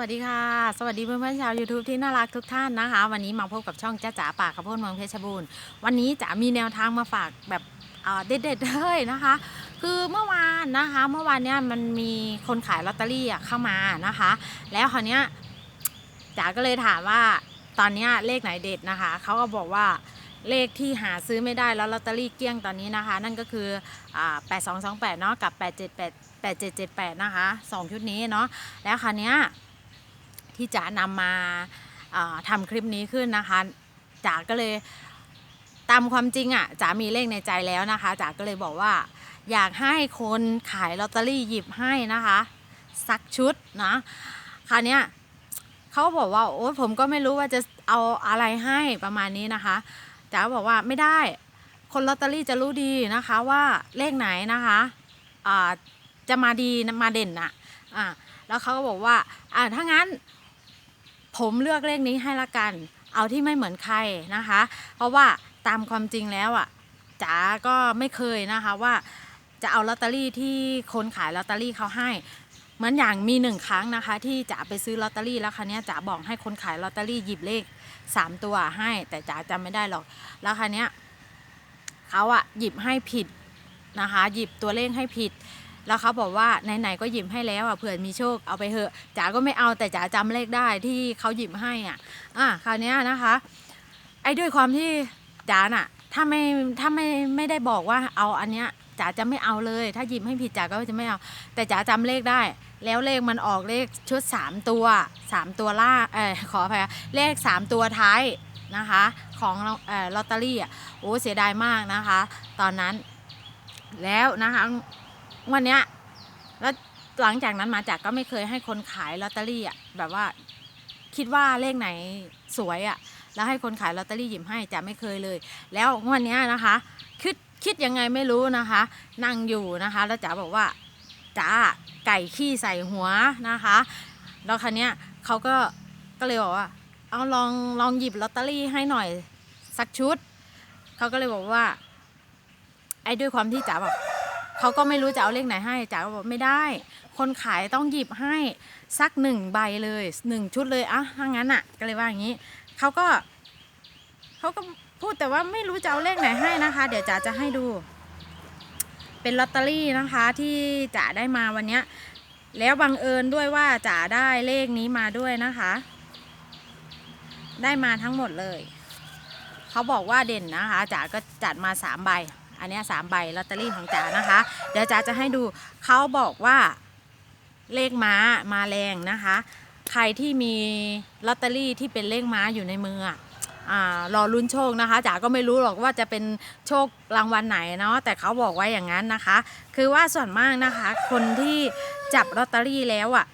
วัสดีค่ะ สวัสดีเพื่อนๆชาว YouTube ที่น่ารักทุกท่านนะคะ วันนี้มาพบกับช่องจ้าจ๋าป่ากระโพดเมืองเพชรบูรณ์วันนี้จ๋ามีแนวทางมาฝากแบบเอ่อเด็ดๆเลยนะคะ คือเมื่อวานนะคะ เมื่อวานเนี้ยมันมีคนขายลอตเตอรี่เข้ามานะคะ แล้วคราวเนี้ยจ๋าก็เลยถามว่าตอนเนี้ยเลขไหนเด็ดนะคะเขาก็บอกว่าเลขที่หาซื้อไม่ได้แล้วลอตเตอรี่เกลี้ยงตอนนี้นะคะ นั่นก็คืออ่า8228เนาะกับ 878 8778นะคะสองชุดนี้เนาะแล้วคราวเนี้ย ที่จ๋านำมาทำคลิปนี้ขึ้นนะคะจ๋าก็เลยตามความจริงอะ่ะจ๋ามีเลขในใจแล้วนะคะจ๋าก็เลยบอกว่า อยากให้คนขายลอตเตอรี่หยิบให้นะคะสักชุดนะคราวเนี้ยเขาบอกว่าโอ้ผมก็ไม่รู้ว่าจะเอาอะไรให้ประมาณนี้นะคะจ๋าบอกว่าไม่ได้คนลอตเตอรี่จะรู้ดีนะคะว่าเลขไหนนะคะจะมาดีมาเด่นอะอะแล้วเขาก็บอกว่าอ่าถ้างั้น ผมเลือกเลขนี้ให้ละกัน เอาที่ไม่เหมือนใครนะคะ เพราะว่าตามความจริงแล้วอะจ๋าก็ไม่เคยนะคะว่าจะเอาลอตเตอรี่ที่คนขายลอตเตอรี่เขาให้เหมือนอย่างมีหนึ่งครั้งนะคะ ที่จ๋าไปซื้อลอตเตอรี่แล้วครั้นี้จ๋าบอกให้คนขายลอตเตอรี่หยิบเลขสามตัวให้ แต่จ๋าจำไม่ได้หรอก แล้วครั้นี้เขาอะหยิบให้ผิดนะคะ หยิบตัวเลขให้ผิด แล้วเขาบอกว่าไหนๆก็หยิบให้แล้วอะเผื่อมีโชคเอาไปเถอะจ๋าก็ไม่เอาแต่จ๋าจำเลขได้ที่เขาหยิบให้อะอะคราวนี้นะคะ ไอ้ด้วยความที่จ๋าน่ะ ถ้าไม่ถ้าไม่ไม่ได้บอกว่าเอาอันเนี้ยจ๋าจะไม่เอาเลย ถ้าหยิบให้ผิดจ๋าก็จะไม่เอา แต่จ๋าจำเลขได้ แล้วเลขมันออกเลขชุดสามตัวสามตัวล่าเออขออภัยเลขสามตัวท้ายนะคะของเออลอตเตอรี่อะโอ้เสียดายมากนะคะ ตอนนั้นแล้วนะคะ วันเนี้ย แล้วหลังจากนั้นมาจากก็ไม่เคยให้คนขายลอตเตอรี่อะแบบว่าคิดว่าเลขไหนสวยอะ แล้วให้คนขายลอตเตอรี่หยิบให้จะไม่เคยเลย แล้วงวันเนี้ยนะคะ คิดคิดยังไงไม่รู้นะคะ นั่งอยู่นะคะ แล้วจ๋าบอกว่าจ๋าไก่ขี้ใส่หัวนะคะ แล้วคันเนี้ยเขาก็ก็เลยบอกว่า เอาลองลองหยิบลอตเตอรี่ให้หน่อยสักชุด เขาก็เลยบอกว่า ไอ้ด้วยความที่จ๋าแบบ เขาก็ไม่รู้จะเอาเลขไหนให้จ๋าก็บอกไม่ได้ คนขายต้องหยิบให้สักหนึ่งใบเลยหนึ่งชุดเลยอะถ้างั้นอะก็เลยว่าอย่างนี้เขาก็เขาก็พูดแต่ว่าไม่รู้จะเอาเลขไหนให้นะคะ เดี๋ยวจ๋าจะให้ดู เป็นลอตเตอรี่นะคะที่จ๋าได้มาวันเนี้ยแล้วบังเอิญด้วยว่าจ๋าได้เลขนี้มาด้วยนะคะ ได้มาทั้งหมดเลย เขาบอกว่าเด่นนะคะจ๋าก็จัดมาสามใบ อันนี้สามใบลอตเตอรี่ของจ๋านะคะ เดี๋ยวจ๋าจะให้ดูเขาบอกว่าเลขม้ามาแรงนะคะ ใครที่มีลอตเตอรี่ที่เป็นเลขม้าอยู่ในมืออะอ่ารอลุ้นโชคนะคะจ๋าก็ไม่รู้หรอกว่าจะเป็นโชครางวัลไหนเนาะแต่เขาบอกไว้อย่างนั้นนะคะ คือว่าส่วนมากนะคะ คนที่จับลอตเตอรี่แล้วอะ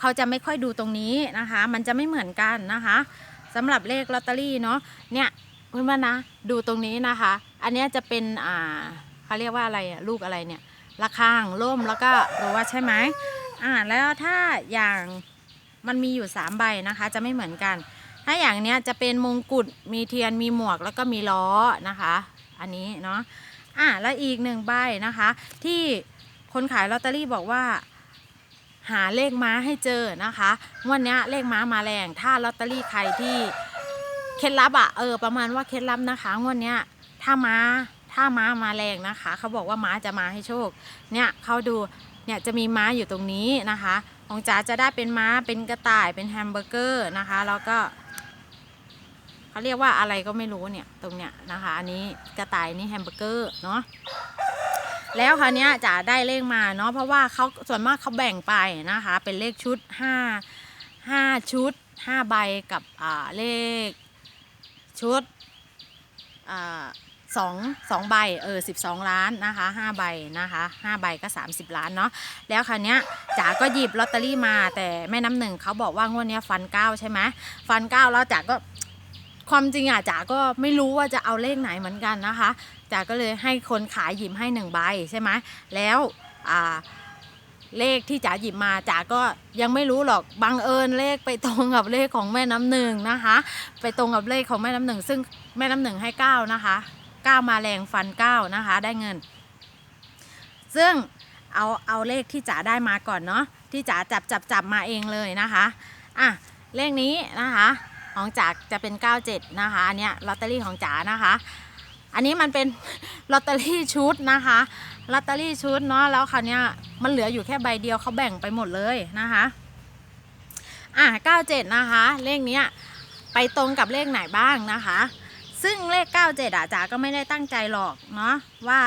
เขาจะไม่ค่อยดูตรงนี้นะคะ มันจะไม่เหมือนกันนะคะสำหรับเลขลอตเตอรี่เนาะเนี่ยเพื่อนๆนะ ดูตรงนี้นะคะ อันนี้จะเป็นอ่าเขาเรียกว่าอะไรลูกอะไรเนี่ยระฆังร่มแล้วก็รู้ว่าใช่ไหมอ่าแล้วถ้าอย่างมันมีอยู่สามใบนะคะ จะไม่เหมือนกัน ถ้าอย่างเนี้ยจะเป็นมงกุฎมีเทียนมีหมวกแล้วก็มีล้อนะคะ อันนี้เนาะอ่าแล้วอีกหนึ่งใบนะคะ ที่คนขายลอตเตอรี่บอกว่า หาเลขม้าให้เจอนะคะวันนี้เลขม้ามาแรงถ้าลอตเตอรี่ใครที่เคล็ดลับอะเออประมาณว่าเคล็ดลับนะคะงวดเนี้ย ถ้าม้าถ้าม้ามาแรงนะคะ เขาบอกว่าม้าจะมาให้โชค เนี่ยเขาดูเนี่ยจะมีม้าอยู่ตรงนี้นะคะของจ๋าจะได้เป็นม้าเป็นกระต่ายเป็นแฮมเบอร์เกอร์นะคะแล้วก็เขาเรียกว่าอะไรก็ไม่รู้เนี่ยตรงเนี้ยนะคะ อันนี้กระต่ายนี่แฮมเบอร์เกอร์เนาะแล้วคราวเนี้ยจ๋าได้เลขมาเนาะเพราะว่าเขาส่วนมากเขาแบ่งไปนะคะ เป็นเลขชุดห้าห้าชุดห้าใบกับเลขชุดอ่า สองสองใบเออสิบสองล้านนะคะห้าใบนะคะห้าใบก็30ล้านเนาะแล้วคราวเนี้ยจ๋าก็หยิบลอตเตอรี่มาแต่แม่น้ำหนึ่งเขาบอกว่างวดเนี้ยฟันเก้าใช่ไหมฟันเก้าแล้วจ๋าก็ความจริงอะจ๋าก็ไม่รู้ว่าจะเอาเลขไหนเหมือนกันนะคะจ๋าก็เลยให้คนขายหยิบให้หนึ่งใบใช่ไหมแล้วอ่าเลขที่จ๋าหยิบมาจ๋าก็ยังไม่รู้หรอกบังเอิญเลขไปตรงกับเลขของแม่น้ำหนึ่งนะคะ ไปตรงกับเลขของแม่น้ำหนึ่งซึ่งแม่น้ำหนึ่งให้เก้านะคะ ก้ามาแรงฟันเก้านะคะ ได้เงิน ซึ่งเอาเอาเลขที่จ๋าได้มาก่อนเนาะที่จ๋าจับจับจับมาเองเลยนะคะอะเลขนี้นะคะของจ๋าจะเป็น 97 นะคะอันเนี้ยลอตเตอรี่ของจ๋านะคะ อันนี้มันเป็นลอตเตอรี่ชุดนะคะลอตเตอรี่ชุดเนาะแล้วคราวเนี้ยมันเหลืออยู่แค่ใบเดียวเขาแบ่งไปหมดเลยนะคะอะ97 นะคะ เลขเนี้ยไปตรงกับเลขไหนบ้างนะคะ ซึ่งเลข 97อะจ๋าก็ไม่ได้ตั้งใจหรอกเนาะว่า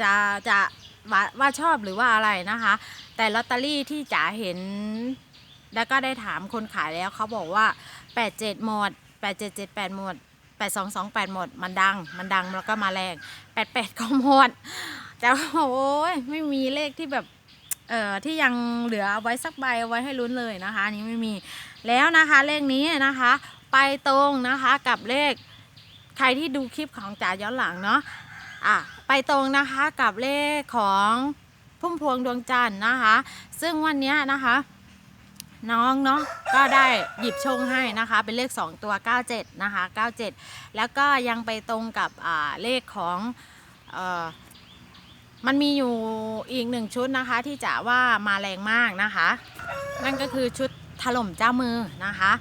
จะจะว่าว่าชอบหรือว่าอะไรนะคะ แต่ลอตเตอรี่ที่จ๋าเห็น แล้วก็ได้ถามคนขายแล้วเขาบอกว่า 87 หมด 8778 หมด 8228 หมด มันดัง มันดังแล้วก็มาแรง 88 ก็หมดแต่ว่าโอ้ยไม่มีเลขที่แบบเอ่อที่ยังเหลือเอาไว้สักใบเอาไว้ให้ลุ้นเลยนะคะอันนี้ไม่มีแล้วนะคะเลขนี้นะคะ ไปตรงนะคะกับเลขใครที่ดูคลิปของจ๋าย้อนหลังเนาะอะไปตรงนะคะกับเลขของพุ่มพวงดวงจันทร์นะคะ ซึ่งวันนี้นะคะ น้องเนาะก็ได้หยิบชงให้นะคะ เป็นเลข 2 ตัว 97 นะคะ 97 แล้วก็ยังไปตรงกับเลขของออมันมีอยู่อีกหนึ่งชุดนะคะ ที่จะว่ามาแรงมากนะคะ นั่นก็คือชุดถล่มเจ้ามือนะคะ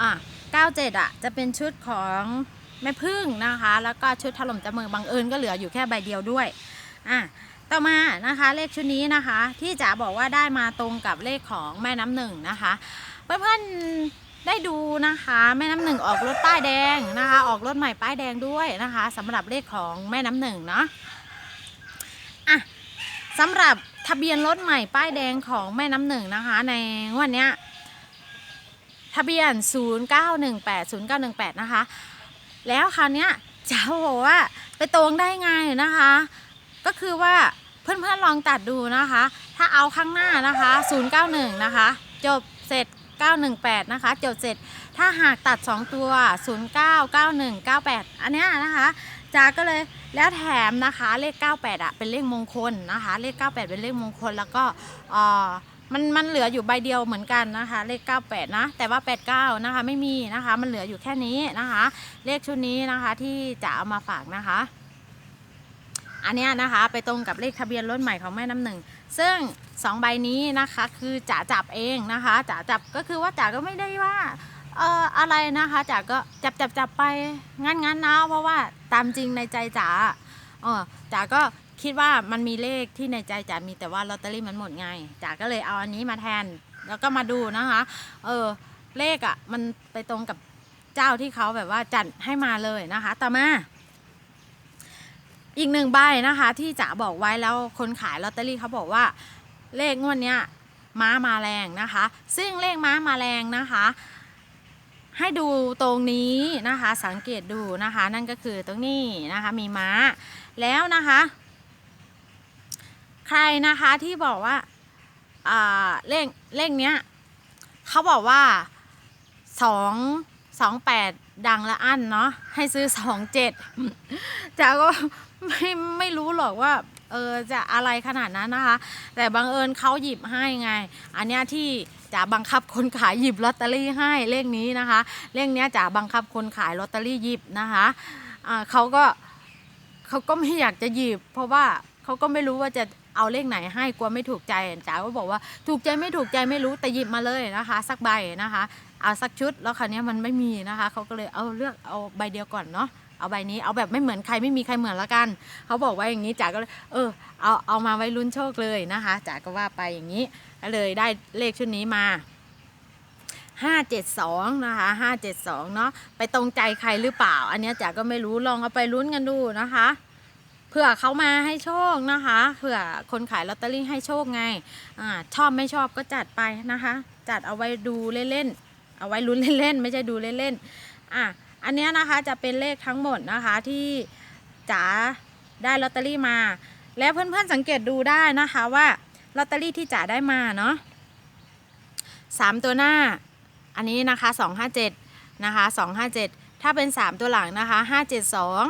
อะ 97อะจะเป็นชุดของแม่พึ่งนะคะ แล้วก็ชุดถล่มจมือบังเอิญก็เหลืออยู่แค่ใบเดียวด้วยอะต่อมานะคะเลขชุดนี้นะคะที่จ๋าบอกว่าได้มาตรงกับเลขของแม่น้ำหนึ่งนะคะเพื่อนๆได้ดูนะคะแม่น้ำหนึ่งออกรถป้ายแดงนะคะ ออกรถใหม่ป้ายแดงด้วยนะคะสำหรับเลขของแม่น้ำหนึ่งเนาะอะสำหรับทะเบียนรถใหม่ป้ายแดงของแม่น้ำหนึ่งนะคะ ในวันเนี้ย ทะเบียน 0918 0918 นะคะ แล้วคราวเนี้ยจ๋าบอกว่าไปตรงได้ไงนะคะ ก็คือว่าเพื่อนๆลองตัดดูนะคะ ถ้าเอาข้างหน้านะคะ 091 นะคะ จบเสร็จ 918 นะคะ จบเสร็จถ้าหากตัด 2 ตัว 09 91 98 อันเนี้ยนะคะจาก็เลยแล้วแถมนะคะเลข 98 อะ เป็นเลขมงคลนะคะ เลข 98 เป็นเลขมงคลแล้วก็อ่อ มันมันเหลืออยู่ใบเดียวเหมือนกันนะคะ เลข 98 นะ แต่ว่า 89 นะคะ ไม่มีนะคะ มันเหลืออยู่แค่นี้นะคะ เลขชุดนี้นะคะที่จะเอามาฝากนะคะ อันเนี้ยนะคะไปตรงกับเลขทะเบียนรถใหม่ของแม่น้ำหนึ่ง ซึ่งสองใบนี้นะคะคือจ๋าจับเองนะคะจ๋าจับก็คือว่าจ๋าก็ไม่ได้ว่าเอ่ออะไรนะคะจ๋าก็จับจับจับไปงั้นงั้นนะเพราะว่าตามจริงในใจจ๋าเออจ๋าก็ คิดว่ามันมีเลขที่ในใจจ๋ามีแต่ว่าลอตเตอรี่มันหมดไงจ๋าก็เลยเอาอันนี้มาแทน แล้วก็มาดูนะคะ เออเลขอะ่ะ มันไปตรงกับเจ้าที่เขาแบบว่าจัดให้มาเลยนะคะ ต่อมา อีกหนึ่งใบนะคะ ที่จ๋าบอกไว้แล้วคนขายลอตเตอรี่เขาบอกว่า เลขงวดเนี้ยม้ามาแรงนะคะ ซึ่งเลขม้ามาแรงนะคะ ให้ดูตรงนี้นะคะ สังเกตดูนะคะ นั่นก็คือตรงนี้นะคะ มีม้าแล้วนะคะ ใครนะคะที่บอกว่าเลขเลขเนี้ยเขาบอกว่าสองสองแปดดังละอันเนาะให้ซื้อสองเจ็ดจ๋าก็ไม่ไม่รู้หรอกว่าเออจะอะไรขนาดนั้นนะคะ แต่บังเอิญเขาหยิบให้ไง อันเนี้ยที่จ๋าบังคับคนขายหยิบลอตเตอรี่ให้เลขนี้นะคะ เลขเนี้ยจ๋าบังคับคนขายลอตเตอรี่หยิบนะคะอ่าเขาก็เขาก็ไม่อยากจะหยิบ เพราะว่าเขาก็ไม่รู้ว่าจะ เอาเลขไหนให้กลัวไม่ถูกใจจ๋าก็บอกว่าถูกใจไม่ถูกใจไม่รู้แต่หยิบมาเลยนะคะ สักใบนะคะ เอาสักชุดแล้วคราวนี้มันไม่มีนะคะเขาก็เลยเอาเลือกเอาใบเดียวก่อนเนาะเอาใบนี้เอาแบบไม่เหมือนใครไม่มีใครเหมือนละกัน เขาบอกว่าอย่างนี้จ๋าก็เลยเออเอาเอามาไว้ลุ้นโชคเลยนะคะจ๋าก็ว่าไปอย่างนี้ก็เลยได้เลขชุดนี้มา572นะคะ572เนาะไปตรงใจใครหรือเปล่า อันนี้จ๋าก็ไม่รู้ลองเอาไปลุ้นกันดูนะคะ เผื่อเขามาให้โชคนะคะ เผื่อคนขายลอตเตอรี่ให้โชคไงอ่าชอบไม่ชอบก็จัดไปนะคะ จัดเอาไว้ดูเล่นๆ เอาไว้ลุ้นเล่นๆ ไม่ใช่ดูเล่นๆ อะ อันเนี้ยนะคะจะเป็นเลขทั้งหมดนะคะที่จ๋าได้ลอตเตอรี่มา แล้วเพื่อนๆสังเกตดูได้นะคะว่าลอตเตอรี่ที่จ๋าได้มาเนาะสามตัวหน้า อันนี้นะคะสองห้าเจ็ดนะคะสองห้าเจ็ด ถ้าเป็นสามตัวหลังนะคะห้าเจ็ดสอง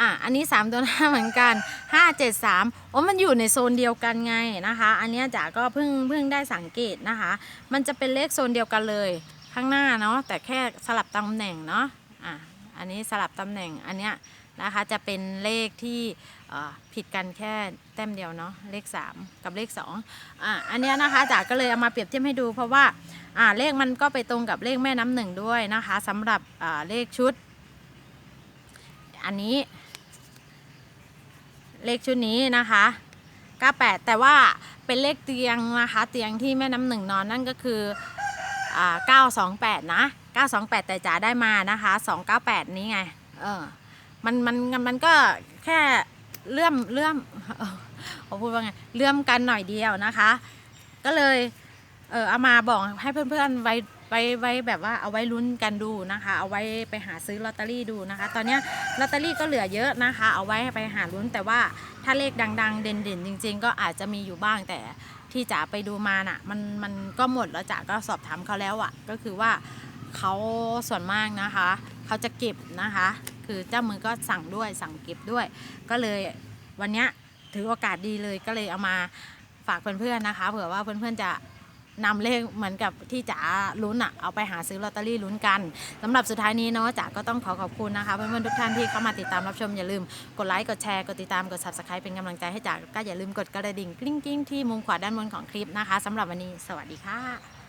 อะอันนี้สามตัวหน้าเหมือนกันห้าเจ็ดสามโอ้มันอยู่ในโซนเดียวกันไงนะคะ อันนี้จ๋าก็เพิ่งเพิ่งได้สังเกตนะคะ มันจะเป็นเลขโซนเดียวกันเลยข้างหน้าเนาะแต่แค่สลับตำแหน่งเนาะอะ อันนี้สลับตำแหน่งอันเนี้ยนะคะจะเป็นเลขที่ผิดกันแค่แต้มเดียวเนาะเลข 3 กับเลข2อะอันเนี้ยนะคะจ๋าก็เลยเอามาเปรียบเทียบให้ดู เพราะว่าอ่าเลขมันก็ไปตรงกับเลขแม่น้ำหนึ่งด้วยนะคะสำหรับอ่าเลขชุด อันนี้ เลขชุดนี้นะคะ98 แต่ว่าเป็นเลขเตียงนะคะ เตียงที่แม่น้ำหนึ่งนอนนั่นก็คืออ่า928 นะ 928 แต่จ๋าได้มานะคะ 298 นี้ไง เออ มันมันมันก็แค่เลื่อมเลื่อมเออเขาพูดว่าไงเลื่อมกันหน่อยเดียวนะคะ ก็เลย เออเอามาบอกให้เพื่อนๆไว้ไว้ไว้แบบว่าเอาไว้ลุ้นกันดูนะคะ เอาไว้ไปหาซื้อลอตเตอรี่ดูนะคะ ตอนนี้ลอตเตอรี่ก็เหลือเยอะนะคะ เอาไว้ไปหาลุ้นแต่ว่าถ้าเลขดัง ๆ เด่นๆ จริง ๆ ก็อาจจะมีอยู่บ้างแต่ที่จ๋าไปดูมาน่ะ มันมันก็หมดแล้วจ๋าก็สอบถามเขาแล้วอะ่ะ ก็คือว่า เขาส่วนมากนะคะเขาจะเก็บนะคะ คือเจ้ามือก็สั่งด้วยสั่งเก็บด้วย ก็เลยวันนี้ถือโอกาสดีเลยก็เลยเอามาฝากเพื่อนๆนะคะ เผื่อว่าเพื่อนๆจะนำเลขเหมือนกับที่จ๋าลุ้นอะเอาไปหาซื้อลอตเตอรี่ลุ้นกันสำหรับสุดท้ายนี้เนาะจ๋าก็ต้องขอขอบคุณนะคะเพื่อนๆทุกท่านที่เข้ามาติดตามรับชมอย่าลืมกดไลค์กดแชร์กดติดตามกด subscribe เป็นกำลังใจให้จ๋าก็อย่าลืมกดกระดิ่งกริ๊งๆที่มุมขวาด้านบนของคลิปนะคะสำหรับวันนี้สวัสดีค่ะ